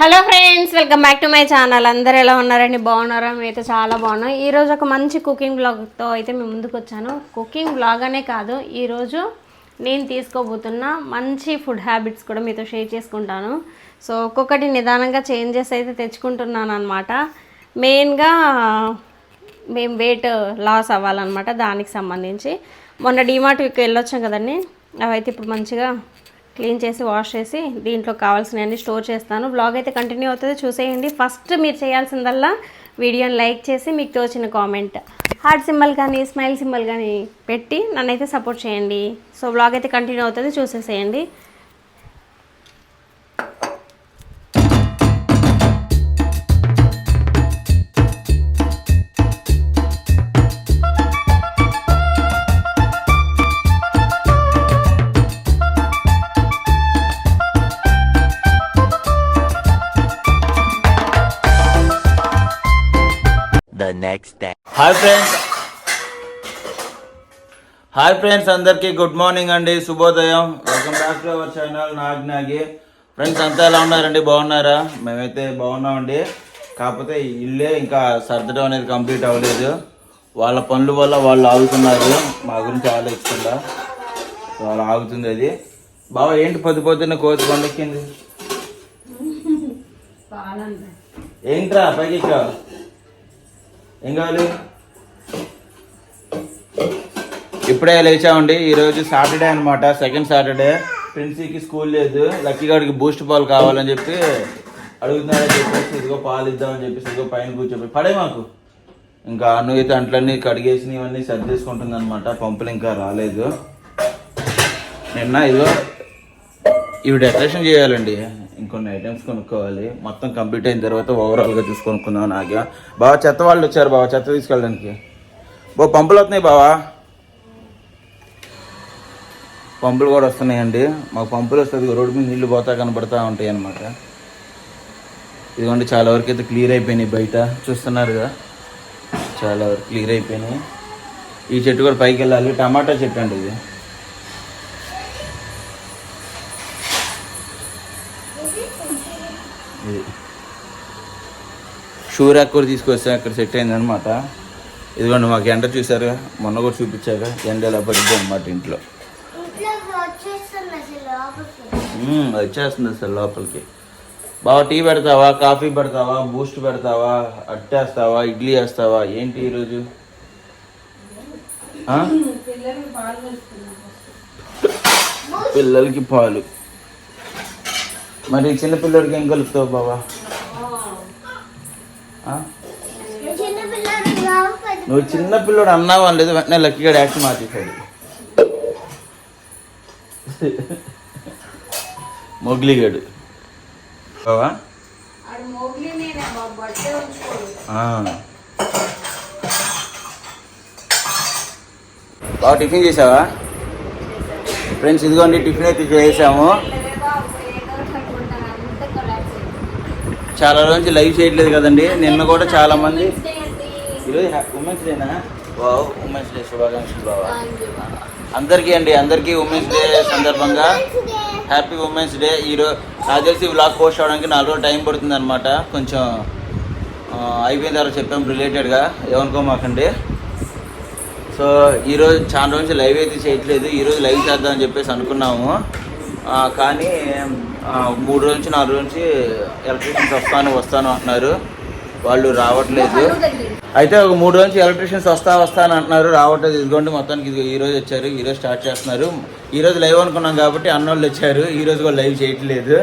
Hello friends welcome back to my channel అందరు ఎలా ఉన్నారండి? బాగున్నారా? మీతో చాలా బాగున్నాం. ఈరోజు ఒక మంచి కుకింగ్ బ్లాగ్తో అయితే మేము ముందుకు వచ్చాను. కుకింగ్ బ్లాగ్ అనే కాదు ఈరోజు నేను తీసుకోబోతున్న మంచి ఫుడ్ హ్యాబిట్స్ కూడా మీతో షేర్ చేసుకుంటాను. సో ఒక్కొక్కటి నిదానంగా చేంజెస్ అయితే తెచ్చుకుంటున్నాను అనమాట మెయిన్గా మేము వెయిట్ లాస్ అవ్వాలన్నమాట దానికి సంబంధించి. మొన్న డీమార్ట్కి వెళ్ళొచ్చాం కదండి. అవైతే ఇప్పుడు మంచిగా క్లీన్ చేసి వాష్ చేసి దీంట్లో కావాల్సినవన్నీ స్టోర్ చేస్తాను. బ్లాగ్ అయితే కంటిన్యూ అవుతుంది. చూసేయండి. ఫస్ట్ మీరు చేయాల్సిందల్లా వీడియోని లైక్ చేసి మీకు తోచిన కామెంట్. హార్ట్ సింబల్ కానీ స్మైల్ సింబల్ కానీ పెట్టి నన్నైతే సపోర్ట్ చేయండి. సో బ్లాగ్ అయితే కంటిన్యూ అవుతుంది. చూసేసేయండి. Next day. Hi friends hi friends అందరికీ గుడ్ మార్నింగ్ అండి. శుభోదయం. Welcome back to our channel Nagnagi friends అంతా ఎలా ఉన్నారండి? బాగున్నారా? మేమైతే బాగున్నామండి. కాకపోతే ఇల్లే ఇంకా సర్దడం అనేది కంప్లీట్ అవ్వలేదు. వాళ్ళ పనుల వల్ల వాళ్ళు ఆగుతున్నారు. మా గురించి ఆలోచించకుండా వాళ్ళు ఆగుతుంది అది. బావ ఏంటి పొద్దు పొద్దున్న కోతి పండుక్కింది? ఏంట్రా పైకి? ఏం కావాలి ఇప్పుడే లేచామండి. ఈరోజు సాటర్డే అనమాట సెకండ్ సాటర్డే. ప్రిన్సీకి స్కూల్ లేదు. లక్కీ గారికి బూస్ట్ పాలు కావాలని చెప్పి అడుగుతున్నారని చెప్పేసి ఇదిగో పాలు ఇద్దామని చెప్పేసి ఇదిగో పైన కూర్చోపోయి పడే మాకు. ఇంకా అన్ను అయితే అంట్లన్నీ కడిగేసి ఇవన్నీ సర్దేసుకుంటుంది అనమాట పంపులు ఇంకా రాలేదు. నిన్న ఇదిగో ఇవి డెకరేషన్ చేయాలండి. ఇంకొన్ని ఐటమ్స్ కొనుక్కోవాలి. మొత్తం కంప్లీట్ అయిన తర్వాత ఓవరాల్గా చూసి కొనుక్కుందాం నాగా బావా చెత్త వాళ్ళు వచ్చారు బావా చెత్త తీసుకెళ్ళడానికి. బో పంపులు వస్తున్నాయి బావా. పంపులు కూడా వస్తున్నాయండి. మాకు పంపులు వస్తుంది రోడ్డు మీద నీళ్ళు పోతా కనబడతా ఉంటాయి అన్నమాట. ఇదిగోండి చాలా వరకు అయితే క్లియర్ అయిపోయినాయి బయట. చూస్తున్నారుగా చాలా వరకు క్లియర్ అయిపోయినాయి. ఈ చెట్టు కూడా పైకి వెళ్ళాలి. టమాటా చెట్టు అండి ఇది. ఇది షూ ర్యాక్ కూడా తీసుకొస్తే అక్కడ సెట్ అయింది అనమాట ఇదిగోండి మాకు ఎండ చూసారుగా మొన్న కూడా చూపించాక ఎండ ఎలా పడింది అనమాట ఇంట్లో. వచ్చేస్తుంది అసలు లోపలికి. బాగా టీ పెడతావా? కాఫీ పెడతావా? బూస్ట్ పెడతావా? అట్టేస్తావా ఇడ్లీ వేస్తావా? ఏంటి ఈరోజు? పిల్లలకి పాలు. మరి చిన్నపిల్లడికి ఏం కలుపుతావు బాబా నువ్వు చిన్న పిల్లడు అన్నావు అనలేదు వెంటనే లక్కీగా యాక్షన్ మార్చేసాడు మొగ్లిగాడు బావా? బాగా టిఫిన్ చేసావా? ఫ్రెండ్స్ ఇదిగోండి టిఫిన్ అయితే చేసాము. చాలా రోజు లైవ్ చేయట్లేదు కదండి. నిన్న కూడా చాలా మంది ఈరోజు ఉమెన్స్ డేనా వావ్ ఉమెన్స్ డే శుభాకాంక్షలు బావా. అందరికీ అండి అందరికీ ఉమెన్స్ డే సందర్భంగా హ్యాపీ ఉమెన్స్ డే ఈరోజు నాకు తెలిసి బ్లాగ్ పోస్ట్ అవడానికి నాలుగు రోజులు టైం పడుతుంది అనమాట కొంచెం అయిపోయిన తర్వాత చెప్పాం రిలేటెడ్గా ఏమనుకోమాకండి? సో ఈరోజు చాలా రోజు లైవ్ అయితే చేయట్లేదు. ఈరోజు లైవ్ చేద్దామని చెప్పేసి అనుకున్నాము. కానీ మూడు రోజుల నుంచి నాలుగు నుంచి ఎలక్ట్రీషియన్స్ వస్తాను వస్తాను అంటున్నారు. వాళ్ళు రావట్లేదు. అయితే ఒక మూడు రోజుల నుంచి ఎలక్ట్రీషియన్స్ వస్తా వస్తాను అంటున్నారు రావట్లేదు. ఇదిగోండి మొత్తానికి ఇది ఈ రోజు వచ్చారు ఈ రోజు స్టార్ట్ చేస్తున్నారు. ఈ రోజు లైవ్ అనుకున్నాం కాబట్టి అన్నోళ్ళు వచ్చారు. ఈ రోజు కూడా లైవ్ చేయట్లేదు.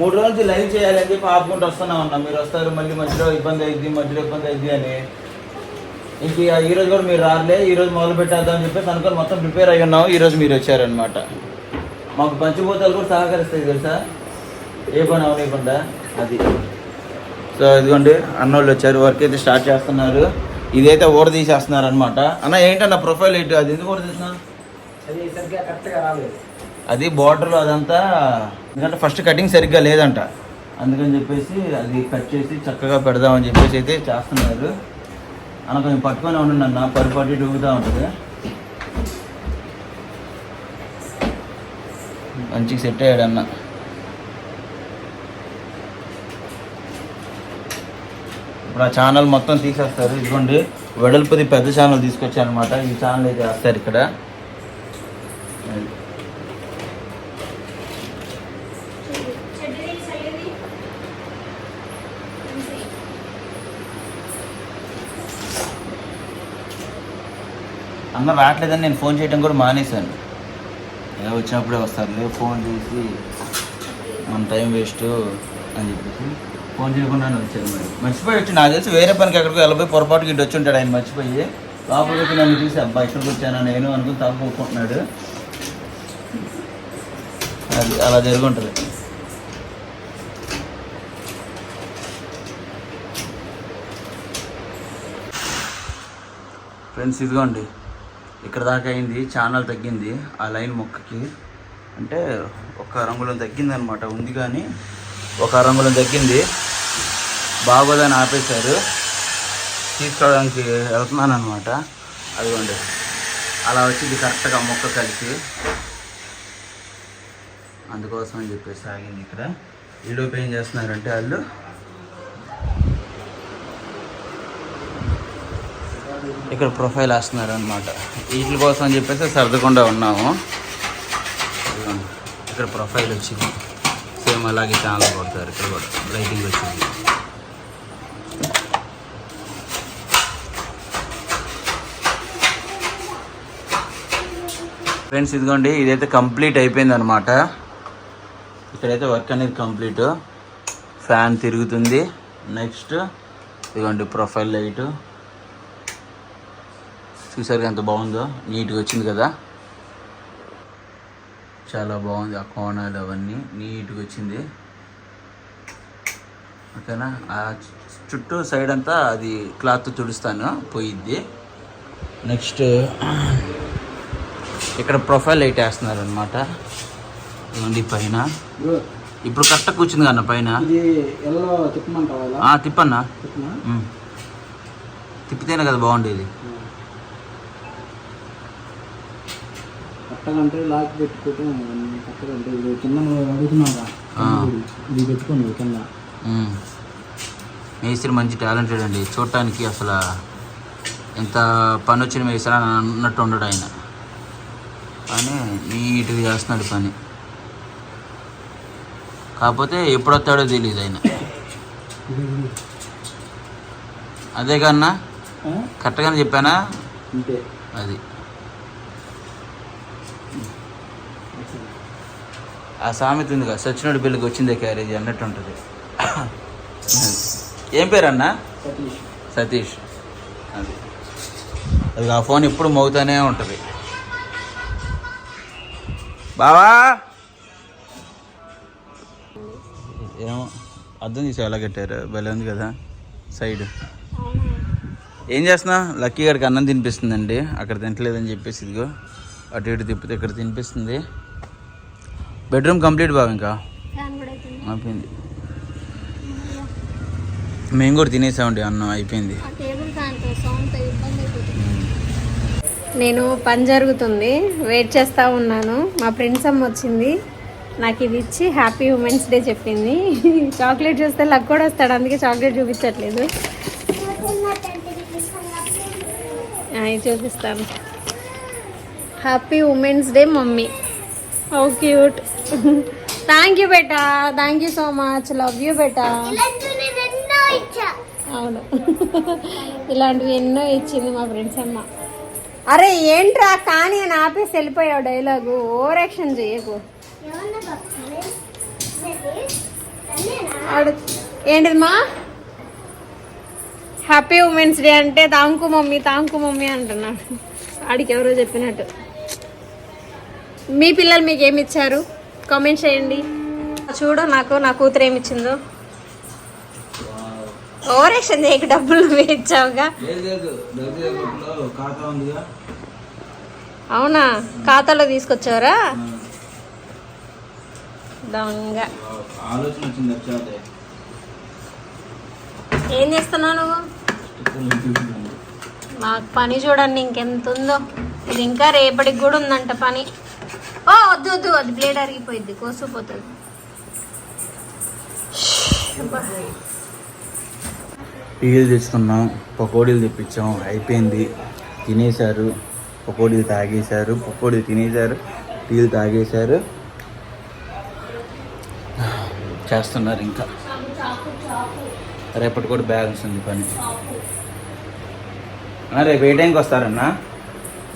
మూడు రోజుల నుంచి లైవ్ చేయాలని చెప్పి ఆపుకుంటూ వస్తున్నాం అన్న. మీరు వస్తారు మళ్ళీ మధ్యలో ఇబ్బంది అయింది మధ్యలో ఇబ్బంది అయింది అని. ఇంక ఈ రోజు కూడా మీరు రాలే ఈ రోజు మొదలు పెట్టేద్దాం అని చెప్పేసి అనుకొని మొత్తం ప్రిపేర్ అయి ఉన్నాం ఈ రోజు మీరు వచ్చారనమాట మాకు పంచిపోతాలు కూడా సహకరిస్తాయి తెలుసా? ఏ పని అవనివ్వకుండా అది. సో ఇదిగోండి అన్నోళ్ళు వచ్చారు వర్క్ అయితే స్టార్ట్ చేస్తున్నారు. ఇదైతే ఓడ తీసేస్తున్నారు అనమాట అన్న ఏంటన్న ప్రొఫైల్ ఏంటి? అది ఎందుకు ఓడ తీస్తున్నారు అది బార్డర్ అదంతా ఎందుకంటే ఫస్ట్ కటింగ్ సరిగ్గా లేదంట. అందుకని చెప్పేసి అది కట్ చేసి చక్కగా పెడదామని చెప్పేసి అయితే చేస్తున్నారు. అన్న కొంచెం పట్టుకొని ఉండండి అన్న పరిపాటి ఊగుతూ ఉంటుంది. మంచిగా సెట్ అయ్యాడు అన్న ఇప్పుడు ఆ ఛానల్ మొత్తం తీసేస్తారు. ఇదిగోండి వెడల్పుది పెద్ద ఛానల్ తీసుకొచ్చాను అనమాట ఈ ఛానల్ అయితే వేస్తారు ఇక్కడ. అన్న రావట్లేదని నేను ఫోన్ చేయడం కూడా మానేశాను. ఏదో వచ్చినప్పుడే వస్తారులే ఫోన్ చేసి మన టైం వేస్ట్ అని చెప్పేసి ఫోన్ చేయకుండానే వచ్చారు మరి. మర్చిపోయి వచ్చి నాకు తెలిసి వేరే పనికి ఎక్కడికి వెళ్ళబోయి పొరపాటుకి ఇటు వచ్చి ఉంటాడు ఆయన మర్చిపోయి. లోపలికి నన్ను చూసి అబ్బా ఇక్కడికి వచ్చాను నేను? అనుకుని తప్పుకుంటున్నాడు అది అలా జరుగుంటుంది. ఫ్రెండ్స్ ఇదిగోండి. ఇక్కడ దాకా అయింది ఛానల్ తగ్గింది ఆ లైన్ మొక్కకి. అంటే ఒక రంగులం తగ్గింది అనమాట ఉంది కానీ ఒక రంగులం తగ్గింది. బాగోదని ఆపేశారు. తీసుకోవడానికి వెళ్తున్నాను అనమాట అదిగోండి. అలా వచ్చింది కరెక్ట్గా మొక్క కలిసి. అందుకోసం అని చెప్పేసి ఆగింది ఇక్కడ. ఈలోపు ఏం చేస్తున్నారంటే వాళ్ళు ఇక్కడ ప్రొఫైల్ వేస్తున్నారు అనమాట వీటి కోసం అని చెప్పేసి సర్దకుండా ఉన్నాము. ఇక్కడ ప్రొఫైల్ వచ్చింది. సేమ్ అలాగే ఛానల్ కొడతారు ఇక్కడ కూడా లైటింగ్ వచ్చింది. ఫ్రెండ్స్ ఇదిగోండి ఇదైతే కంప్లీట్ అయిపోయింది అనమాట ఇక్కడైతే వర్క్ అనేది కంప్లీట్ ఫ్యాన్ తిరుగుతుంది. నెక్స్ట్ ఇదిగోండి ప్రొఫైల్ లైట్ చూసారు ఎంత బాగుందో? నీట్గా వచ్చింది కదా? చాలా బాగుంది ఆ కోణాలు అవన్నీ. నీట్గా వచ్చింది. ఓకేనా? ఆ చుట్టూ సైడ్ అంతా అది క్లాత్ తుడుస్తాను పోయిద్ది. నెక్స్ట్ ఇక్కడ ప్రొఫైల్ లైట్ వేస్తున్నారు అనమాట ఇవ్వండి పైన. ఇప్పుడు కరెక్ట్గా కూర్చుంది కన్నా పైన. తిప్పన్నా. తిప్పితేనే కదా బాగుండేది. కట్టగంటే లాక్ ఇది కింద. ఇది పెట్టుకోండి కింద. మేస్త్రి మంచి టాలెంటెడ్ అండి. చూడటానికి అసలు ఎంత పని వచ్చిన మేస్త్రి అని అన్నట్టు ఉండడు ఆయన. కానీ నీట్గా చేస్తున్నాడు పని. కాకపోతే ఎప్పుడు వస్తాడో తెలియదు ఆయన అదే కన్నా? కరెక్ట్గానే చెప్పానా? అంతే. అది. ఆ సామెత ఉంది కదా సచ్చినోడి పిల్లకి వచ్చిందే క్యారేజ్ అన్నట్టు ఉంటుంది. ఏం పేరన్నా? సతీష్. సతీష్. అది. అది ఆ ఫోన్ ఎప్పుడు మోగుతూనే ఉంటుంది. బావా? ఏమో అర్థం తీసి ఎలా కట్టారు? భలే ఉంది కదా సైడ్. ఏం చేస్తున్నా? లక్కీ గారికి అన్నం తినిపిస్తుందండి. అక్కడ తింటలేదని చెప్పేసి ఇదిగో అటు ఇటు తిప్పితే ఇక్కడ తినిపిస్తుంది. బెడ్రూమ్ కంప్లీట్ బాగా ఇంకా? అయిపోయింది. మేము కూడా తినేసామండి అన్నం అయిపోయింది. నేను పని జరుగుతుంది వెయిట్ చేస్తూ ఉన్నాను. మా ఫ్రెండ్స్ అమ్మ వచ్చింది. నాకు ఇది ఇచ్చి హ్యాపీ ఉమెన్స్ డే చెప్పింది. చాక్లెట్ చూస్తే లక్ కూడా వస్తాడు అందుకే చాక్లెట్ చూపించట్లేదు. ఇది చూపిస్తాను. Happy women's day mummy. Oh cute thank you beta thank you so much love you బేటా అవును. ఇలాంటివి ఎన్నో ఇచ్చింది మా ఫ్రెండ్స్ అమ్మ. అరే ఏంట్రా? కానీ అని ఆపేసి వెళ్ళిపోయావు డైలాగు ఓవర్ యాక్షన్ చేయకు. ఆడు ఏంటిది మా? హ్యాపీ ఉమెన్స్ డే అంటే తాంకు మమ్మీ తాంకు మమ్మీ అంటున్నాడు ఆడికి ఎవరో చెప్పినట్టు. మీ పిల్లలు మీకు ఏమి ఇచ్చారు? కామెంట్ చేయండి. చూడు నాకు నా కూతురు ఏమి ఇచ్చిందో ఓవర్ యాక్షన్ చేయకు డబ్బులు ఉందిగా. అవునా? ఖాతాలో తీసుకొచ్చావరా? దొంగ. ఆలోచన వచ్చింది వచ్చాదే ఏం చేస్తున్నావు నువ్వు? నాకు పని చూడండి ఇంకెంత ఉందో ఇది ఇంకా రేపటికి కూడా ఉందంట పని. ఓ వద్దు వద్దు అది బ్లేడ్ అరిగిపోయింది కోసుకుపోతుంది అబ్బా. టీలు తెచ్చుకున్నాం పకోడీలు తెప్పించాం అయిపోయింది. తినేశారు పకోడీలు తాగేశారు పకోడీలు తినేశారు టీలు తాగేశారు. చేస్తున్నారు ఇంకా. రేపటి కూడా బ్యాలెన్స్ ఉంది పని. రేపు ఏ టైంకి వస్తారన్నా?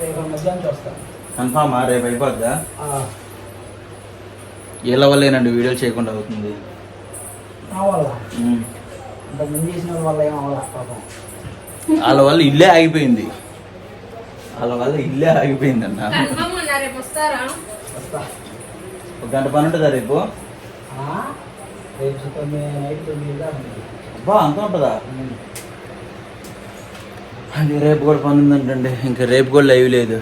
రేపు మధ్యాహ్నం చూస్తాను కన్ఫామా రేపు అయిపోద్దా? వీళ్ళ వల్లేనండి వీడియోలు చేయకుండా అవుతుంది? ఏం వాళ్ళ వల్ల ఇల్లే ఆగిపోయింది. వాళ్ళ వల్ల ఇల్లే ఆగిపోయింది అన్న ఒక గంట పని ఉంటుందా రేపు. అబ్బా అంత ఉంటుందా? అది రేపు కూడా పని ఉందంటండి. ఇంకా రేపు కూడా లైవ్ లేదు.